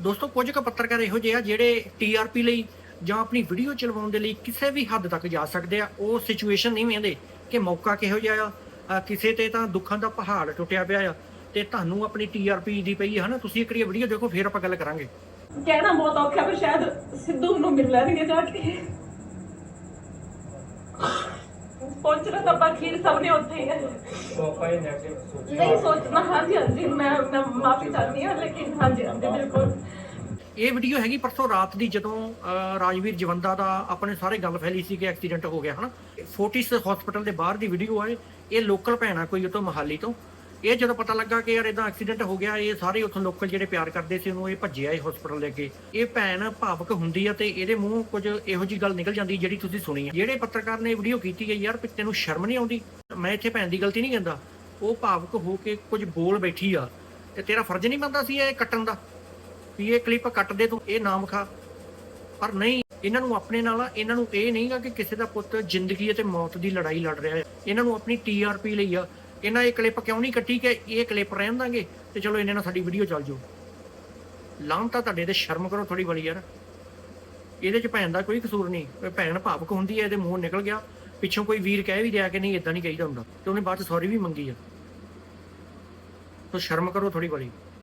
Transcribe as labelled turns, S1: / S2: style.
S1: ਦੋਸਤੋ, ਕੁਝ ਕੁ ਪੱਤਰਕਾਰ ਇਹੋ ਜਿਹੇ ਆ ਜਿਹੜੇ ਟੀਆਰਪੀ ਲਈ ਜਾਂ ਆਪਣੀ ਵੀਡੀਓ ਚਲਵਾਉਣ ਦੇ ਲਈ ਕਿਸੇ ਵੀ ਹੱਦ ਤੱਕ ਜਾ ਸਕਦੇ ਆ। ਉਹ ਸਿਚੁਏਸ਼ਨ ਨਹੀਂ ਵੇਂਦੇ ਕਿ ਮੌਕਾ ਕਿਹੋ ਜਿਹਾ ਆ। ਕਿਸੇ ਤੇ ਤਾਂ ਦੁੱਖਾਂ ਦਾ ਪਹਾੜ ਟੁੱਟਿਆ ਪਿਆ ਆ ਤੇ ਤੁਹਾਨੂੰ ਆਪਣੀ ਟੀਆਰਪੀ ਦੀ ਪਈ ਹੈ ਹਨਾ? ਤੁਸੀਂ ਇੱਕ ਵਾਰੀ ਵੀਡੀਓ ਦੇਖੋ, ਫਿਰ ਆਪਾਂ ਗੱਲ ਕਰਾਂਗੇ।
S2: ਕਹਿਣਾ ਬਹੁਤ ਔਖਾ, ਪਰ ਸ਼ਾਇਦ ਸਿੱਧੂ ਨੂੰ ਮਿਲ ਲੈਣਗੇ ਜਾ ਕੇ। ਪਹੁੰਚਣਾ ਤਾਂ ਬਾਕੀ ਸਭ ਨੇ ਉੱਥੇ ਹੀ ਹੈ ਨਹੀਂ ਸੋਚਣਾ ਹਾਂਜੀ ਹਾਂਜੀ ਮੈਂ ਮੈਂ ਮਾਫੀ ਚਾਹੁੰਦੀ ਹਾਂ ਲੇਕਿਨ ਹਾਂਜੀ ਹਾਂਜੀ ਬਿਲਕੁਲ।
S1: ਇਹ ਵੀਡੀਓ ਹੈਗੀ ਪਰਸੋਂ ਰਾਤ ਦੀ ਜਦੋਂ ਰਾਜਵੀਰ ਜਵੰਦਾ ਦਾ ਆਪਣੇ ਸਾਰੇ ਗੱਲ ਫੈਲੀ ਸੀ ਕਿ ਐਕਸੀਡੈਂਟ ਹੋ ਗਿਆ ਹਨਾ? ਫੋਰਟਿਸ ਹਸਪੀਟਲ ਦੇ ਬਾਹਰ ਦੀ ਵੀਡੀਓ ਹੈ ਇਹ। ਲੋਕਲ ਭੈਣਾ ਕੋਈ ਉਤੋਂ ਮਹਾਲੀ ਤੋਂ। ਇਹ ਜਦੋਂ ਪਤਾ ਲੱਗਾ ਕਿ ਯਾਰ ਇਦਾਂ ਐਕਸੀਡੈਂਟ ਹੋ ਗਿਆ, ਇਹ ਸਾਰੇ ਉੱਥੋਂ ਲੋਕਲ ਜਿਹੜੇ ਪਿਆਰ ਕਰਦੇ ਸੀ ਉਹਨੂੰ, ਇਹ ਭੱਜਿਆ ਇਹ ਹਸਪੀਟਲ ਦੇ ਅੱਗੇ ਇਹ ਭੈਣ ਭਾਵਕ ਹੁੰਦੀ ਆ ਤੇ ਇਹਦੇ ਮੂੰਹ ਕੁਝ ਇਹੋ ਜੀ ਗੱਲ ਨਿਕਲ ਜਾਂਦੀ ਜਿਹੜੀ ਤੁਸੀਂ ਸੁਣੀ ਹੈ ਜਿਹੜੇ ਪੱਤਰਕਾਰ ਨੇ ਵੀਡੀਓ ਕੀਤੀ ਹੈ ਯਾਰ ਤੈਨੂੰ ਸ਼ਰਮ ਨਹੀਂ ਆਉਂਦੀ? ਮੈਂ ਇੱਥੇ ਭੈਣ ਦੀ ਗਲਤੀ ਨਹੀਂ ਕਹਿੰਦਾ। ਉਹ ਭਾਵਕ ਹੋ ਕੇ ਕੁਝ ਬੋਲ ਬੈਠੀ ਆ ਤੇ ਤੇਰਾ ਫਰਜ਼ ਨਹੀਂ ਬਣਦਾ ਸੀ ਇਹ ਕੱਟਣ ਦਾ ਵੀ ਇਹ ਕਲਿੱਪ ਕੱਟ ਦੇ ਤੂੰ, ਇਹ ਨਾਮ ਖਾ। ਪਰ ਨਹੀਂ, ਇਹਨਾਂ ਨੂੰ ਆਪਣੇ ਨਾਲ ਇਹਨਾਂ ਨੂੰ ਇਹ ਨਹੀਂਗਾ ਕਿ ਕਿਸੇ ਦਾ ਪੁੱਤ ਜ਼ਿੰਦਗੀ ਅਤੇ ਮੌਤ ਦੀ ਲੜਾਈ ਲੜ ਰਿਹਾ ਹੈ ਇਹਨਾਂ ਨੂੰ ਆਪਣੀ ਟੀਆਰਪੀ ਲਈ ਆ। ਇਹਨਾਂ ਇਹ ਕਲਿੱਪ ਕਿਉਂ ਨਹੀਂ ਕੱਟੀ ਕਿ ਇਹ ਕਲਿੱਪ ਰਹਿਣ ਦਾਂਗੇ? ਤੇ ਚਲੋ ਇਹਨਾਂ ਨਾਲ ਸਾਡੀ ਵੀਡੀਓ ਚੱਲ ਜਾਊ ਲਾਮ ਤਾਂ ਤੁਹਾਡੇ ਤੇ ਸ਼ਰਮ ਕਰੋ ਥੋੜੀ ਬੜੀ ਯਾਰ। ਇਹਦੇ ਚ ਭੈਣ ਦਾ ਕੋਈ ਕਸੂਰ ਨਹੀਂ। ਭੈਣ ਭਾਵਕ ਹੁੰਦੀ ਹੈ, ਇਹਦੇ ਮੂੰਹ ਨਿਕਲ ਗਿਆ। ਪਿੱਛੋਂ ਕੋਈ ਵੀਰ ਕਹਿ ਵੀ ਰਿਹਾ ਕਿ ਨਹੀਂ ਇਦਾਂ ਨਹੀਂ ਕਹੀਦਾ ਹੁੰਦਾ। ਤੇ ਉਹਨੇ ਬਾਅਦ ਚ ਸੌਰੀ ਵੀ ਮੰਗੀ ਆ। ਤੋ ਸ਼ਰਮ ਕਰੋ ਥੋੜੀ ਬੜੀ।